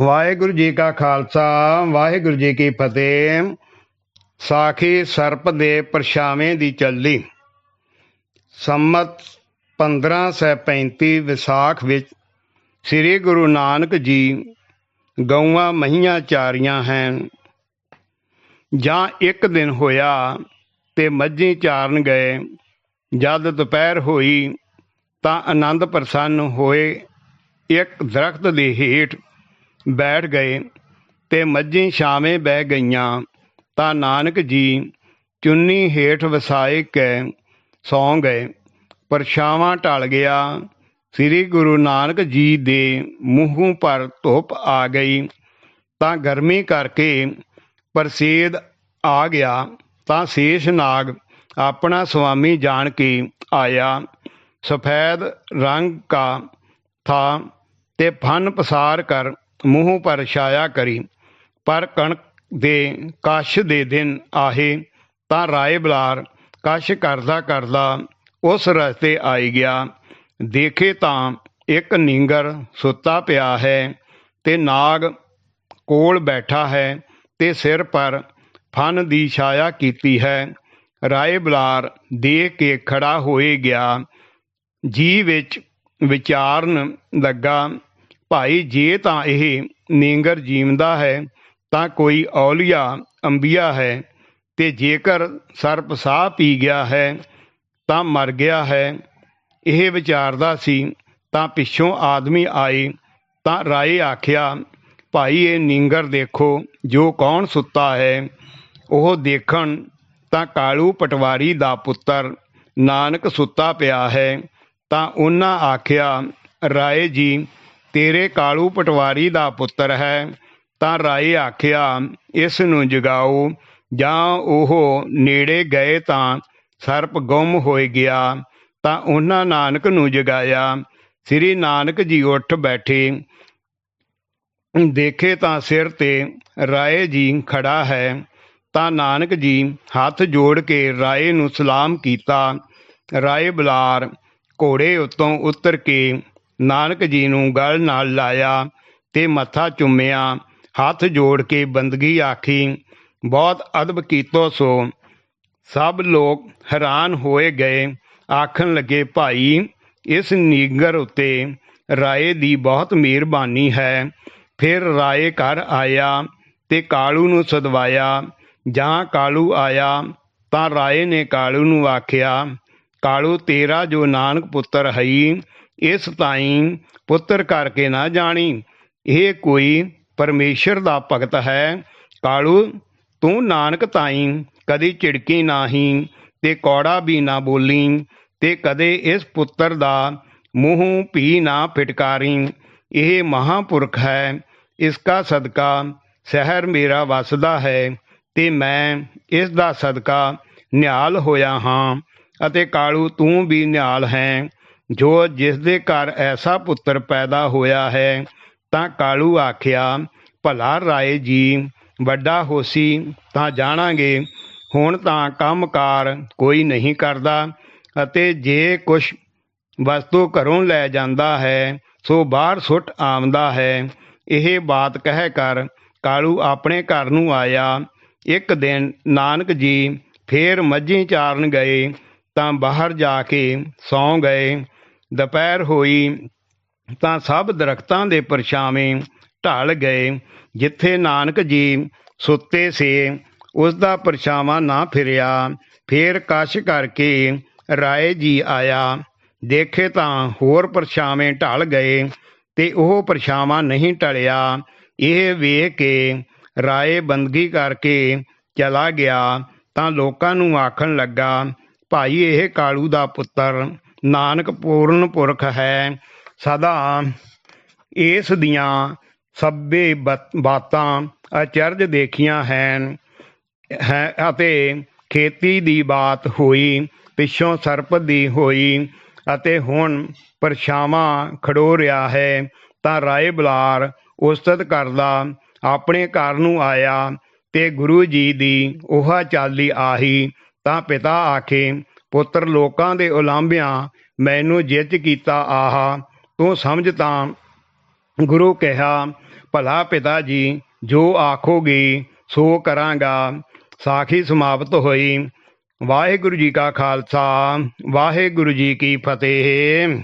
ਵਾਹਿਗੁਰੂ ਜੀ ਕਾ ਖਾਲਸਾ, ਵਾਹਿਗੁਰੂ ਜੀ ਕੀ ਫਤਿਹ। ਸਾਖੀ ਸਰਪ ਦੇ ਪਰਛਾਵੇਂ ਦੀ ਚੱਲੀ। ਸੰਮਤ 1535 ਵਿਸਾਖ ਵਿੱਚ ਸ੍ਰੀ ਗੁਰੂ ਨਾਨਕ ਜੀ ਗਊਆਂ ਮਹੀਆਂ ਚਾਰੀਆਂ ਹਨ। ਜਾਂ ਇੱਕ ਦਿਨ ਹੋਇਆ ਤੇ ਮੱਝੀ ਚਾਰਨ ਗਏ। ਜਦ ਦੁਪਹਿਰ ਹੋਈ ਤਾਂ ਆਨੰਦ ਪ੍ਰਸੰਨ ਹੋਏ। ਇੱਕ ਦਰਖਤ ਦੇ ਹੇਠ ਬੈਠ ਗਏ ਤੇ ਮੱਝੀ ਛਾਵੇਂ ਬਹਿ ਗਈਆਂ। ਤਾਂ ਨਾਨਕ ਜੀ ਚੁੰਨੀ ਹੇਠ ਵਸਾਏ ਕੇ ਸੌਂ ਗਏ। ਪਰਛਾਵਾਂ ਟਲ ਗਿਆ। ਸ੍ਰੀ ਗੁਰੂ ਨਾਨਕ ਜੀ ਦੇ ਮੂੰਹੋਂ ਪਰ ਧੁੱਪ ਆ ਗਈ। ਤਾਂ ਗਰਮੀ ਕਰਕੇ ਪ੍ਰਸੀਦ ਆ ਗਿਆ। ਤਾਂ ਸ਼ੇਸ਼ ਨਾਗ ਆਪਣਾ ਸੁਆਮੀ ਜਾਣ ਕੇ ਆਇਆ। ਸਫੈਦ ਰੰਗ ਕਾ ਥਾ ਤੇ ਫਨ ਪਸਾਰ ਕਰ ਮੂੰਹ ਪਰ ਛਾਇਆ ਕਰੀ, ਪਰ ਕਣਕ ਦੇ ਕਾਸ਼ ਦੇ ਦਿਨ ਆਹੇ, ਤਾਂ ਰਾਏ ਬਲਾਰ ਕਾਸ਼ ਕਰਦਾ ਕਰਦਾ ਉਸ ਰਸਤੇ ਆਈ ਗਿਆ। ਦੇਖੇ ਤਾਂ ਇੱਕ ਨੀਂਗਰ ਸੁੱਤਾ ਪਿਆ ਹੈ ਤੇ ਨਾਗ ਕੋਲ ਬੈਠਾ ਹੈ ਤੇ ਸਿਰ ਪਰ ਫਨ ਦੀ ਛਾਇਆ ਕੀਤੀ ਹੈ। ਰਾਏ ਬਲਾਰ ਦੇਖ ਕੇ ਖੜਾ ਹੋਏ ਗਿਆ। ਜੀ ਵਿੱਚ ਵਿਚਾਰਨ ਲੱਗਾ ਭਾਈ, ਜੇ ਤਾਂ ਇਹ ਨੀਂਗਰ ਜੀਵਦਾ ਹੈ, ਤਾਂ ਕੋਈ ਔਲੀਆ ਅੰਬੀਆ ਹੈ। ਤੇ ਜੇਕਰ ਸਰਪ ਸਾਹ ਪੀ ਗਿਆ ਹੈ, ਤਾਂ ਮਰ ਗਿਆ ਹੈ। ਇਹ ਵਿਚਾਰਦਾ ਸੀ, ਤਾਂ ਪਿੱਛੋਂ ਆਦਮੀ ਆਏ, ਤਾਂ ਰਾਏ ਆਖਿਆ, ਭਾਈ, ਇਹ ਨੀਂਗਰ ਦੇਖੋ, ਜੋ ਕੌਣ ਸੁੱਤਾ ਹੈ, ਉਹ ਦੇਖਣ ਤਾਂ ਕਾਲੂ ਪਟਵਾਰੀ ਦਾ ਪੁੱਤਰ ਨਾਨਕ ਸੁੱਤਾ ਪਿਆ ਹੈ। ਤਾਂ ਉਹਨਾਂ ਆਖਿਆ, ਰਾਏ ਜੀ ਤੇਰੇ ਕਾਲੂ ਪਟਵਾਰੀ ਦਾ ਪੁੱਤਰ ਹੈ। ਤਾਂ ਰਾਏ ਆਖਿਆ, ਇਸ ਨੂੰ ਜਗਾਓ। ਜਾਂ ਉਹ ਨੇੜੇ ਗਏ ਤਾਂ ਸਰਪ ਗੁੰਮ ਹੋਏ ਗਿਆ। ਤਾਂ ਉਹਨਾਂ ਨਾਨਕ ਨੂੰ ਜਗਾਇਆ। ਸ੍ਰੀ ਨਾਨਕ ਜੀ ਉੱਠ ਬੈਠੇ। ਦੇਖੇ ਤਾਂ ਸਿਰ ਤੇ ਰਾਏ ਜੀ ਖੜਾ ਹੈ। ਤਾਂ ਨਾਨਕ ਜੀ ਹੱਥ ਜੋੜ ਕੇ ਰਾਏ ਨੂੰ ਸਲਾਮ ਕੀਤਾ। ਰਾਏ ਬੁਲਾਰ ਘੋੜੇ ਉੱਤੋਂ ਉਤਰ ਕੇ ਨਾਨਕ ਜੀ ਨੂੰ ਗਲ ਨਾਲ ਲਾਇਆ ਤੇ ਮੱਥਾ ਚੁੰਮਿਆ, ਹੱਥ ਜੋੜ ਕੇ ਬੰਦਗੀ ਆਖੀ, ਬਹੁਤ ਅਦਬ ਕੀਤੋ ਸੋ। ਸਭ ਲੋਕ ਹੈਰਾਨ ਹੋਏ ਗਏ, ਆਖਣ ਲੱਗੇ, ਭਾਈ, ਇਸ ਨੀਗਰ ਉਤੇ ਰਾਏ ਦੀ ਬਹੁਤ ਮਿਹਰਬਾਨੀ ਹੈ। ਫਿਰ ਰਾਏ ਘਰ ਆਇਆ ਤੇ ਕਾਲੂ ਨੂੰ ਸਦਵਾਇਆ, ਜਾਂ ਕਾਲੂ ਆਇਆ? ਤਾਂ ਰਾਏ ਨੇ ਕਾਲੂ ਨੂੰ ਆਖਿਆ, ਕਾਲੂ ਤੇਰਾ ਜੋ ਨਾਨਕ ਪੁੱਤਰ ਹਈ ਇਸ ਤਾਈਂ ਪੁੱਤਰ ਕਰਕੇ ਨਾ ਜਾਣੀ। ਇਹ ਕੋਈ ਪਰਮੇਸ਼ਰ ਦਾ ਭਗਤ ਹੈ। ਕਾਲੂ, ਤੂੰ ਨਾਨਕ ਤਾਈਂ ਕਦੀ ਝਿੜਕੀ ਨਹੀਂ ਤੇ ਕੌੜਾ ਵੀ ਨਾ ਬੋਲੀ ਤੇ ਕਦੇ ਇਸ ਪੁੱਤਰ ਦਾ ਮੂੰਹ ਪੀ ਨਾ ਫਟਕਾਰੀ। ਇਹ ਮਹਾਪੁਰਖ ਹੈ। ਇਸਕਾ ਸਦਕਾ ਸ਼ਹਿਰ ਮੇਰਾ ਵਸਦਾ ਹੈ ਤੇ ਮੈਂ ਇਸ ਦਾ ਸਦਕਾ ਨਿਹਾਲ ਹੋਇਆ ਹਾਂ ਅਤੇ ਕਾਲੂ, ਤੂੰ ਵੀ ਨਿਹਾਲ ਹੈ। ਜੋ ਜਿਸ ਦੇ ਘਰ ਐਸਾ ਪੁੱਤਰ ਪੈਦਾ ਹੋਇਆ ਹੈ, ਤਾਂ ਕਾਲੂ ਆਖਿਆ, ਭਲਾ ਰਾਏ ਜੀ, ਵੱਡਾ ਹੋਸੀ, ਤਾਂ ਜਾਣਾਂਗੇ, ਹੁਣ ਤਾਂ ਕੰਮਕਾਰ ਕੋਈ ਨਹੀਂ ਕਰਦਾ ਅਤੇ ਜੇ ਕੁਛ ਵਸਤੂ ਘਰੋਂ ਲੈ ਜਾਂਦਾ ਹੈ, ਸੋ ਬਾਹਰ ਸੁੱਟ ਆਉਂਦਾ ਹੈ। ਇਹ ਬਾਤ ਕਹਿ ਕਰ ਕਾਲੂ ਆਪਣੇ ਘਰ ਨੂੰ ਆਇਆ। ਇੱਕ ਦਿਨ ਨਾਨਕ ਜੀ ਫੇਰ ਮੱਝੀ ਚਾਰਨ ਗਏ, ਤਾਂ ਬਾਹਰ ਜਾ ਕੇ ਸੌਂ ਗਏ। ਦੁਪਹਿਰ ਹੋਈ ਤਾਂ ਸਭ ਦਰਖਤਾਂ ਦੇ ਪਰਛਾਵੇਂ ਢਲ ਗਏ। ਜਿੱਥੇ ਨਾਨਕ ਜੀ ਸੁੱਤੇ ਸੇ ਉਸ ਦਾ ਪਰਛਾਵਾਂ ਨਾ ਫਿਰਿਆ। ਫੇਰ ਕਸ਼ ਕਰਕੇ ਰਾਏ ਜੀ ਆਇਆ। ਦੇਖੇ ਤਾਂ ਹੋਰ ਪਰਛਾਵੇਂ ਢਲ ਗਏ ਤੇ ਉਹ ਪਰਛਾਵਾਂ ਨਹੀਂ ਟਲਿਆ ਇਹ ਵੇਖ ਕੇ ਰਾਏ ਬੰਦਗੀ ਕਰਕੇ ਚਲਾ ਗਿਆ ਤਾਂ ਲੋਕਾਂ ਨੂੰ ਆਖਣ ਲੱਗਾ, ਭਾਈ, ਇਹ ਕਾਲੂ ਦਾ ਪੁੱਤਰ ਨਾਨਕ ਪੂਰਨ ਪੁਰਖ ਹੈ, ਸਦਾ ਇਸ ਦੀਆਂ ਸਭੇ ਬਾਤਾਂ ਅਚਰਜ ਦੇਖੀਆਂ ਹਨ, ਹੈ, ਅਤੇ ਖੇਤੀ ਦੀ ਬਾਤ ਹੋਈ, ਪਿੱਛੋਂ ਸਰਪ ਦੀ ਹੋਈ, ਅਤੇ ਹੁਣ ਪਰਛਾਵਾਂ ਖੜੋ ਰਿਹਾ ਹੈ, ਤਾਂ ਰਾਏ ਬੁਲਾਰ ਉਸਤਤ ਕਰਦਾ, ਆਪਣੇ ਘਰ ਨੂੰ ਆਇਆ, ਤੇ ਗੁਰੂ ਜੀ ਦੀ ਉਹ ਚਾਲੀ ਆਹੀ, ਤਾਂ ਪਿਤਾ ਆਖੇ ਪੁੱਤਰ ਲੋਕਾਂ ਦੇ ਉਲਾਂਭਿਆਂ ਮੈਨੂੰ ਜਿੱਤ ਕੀਤਾ ਆਹਾ, ਤੂੰ ਸਮਝ ਤਾਂ ਗੁਰੂ ਕਿਹਾ, ਭਲਾ ਪਿਤਾ ਜੀ, ਜੋ ਆਖੋਗੇ ਸੋ ਕਰਾਂਗਾ। ਸਾਖੀ ਸਮਾਪਤ ਹੋਈ। ਵਾਹਿਗੁਰੂ ਜੀ ਕਾ ਖਾਲਸਾ, ਵਾਹਿਗੁਰੂ ਜੀ ਕੀ ਫਤਿਹ।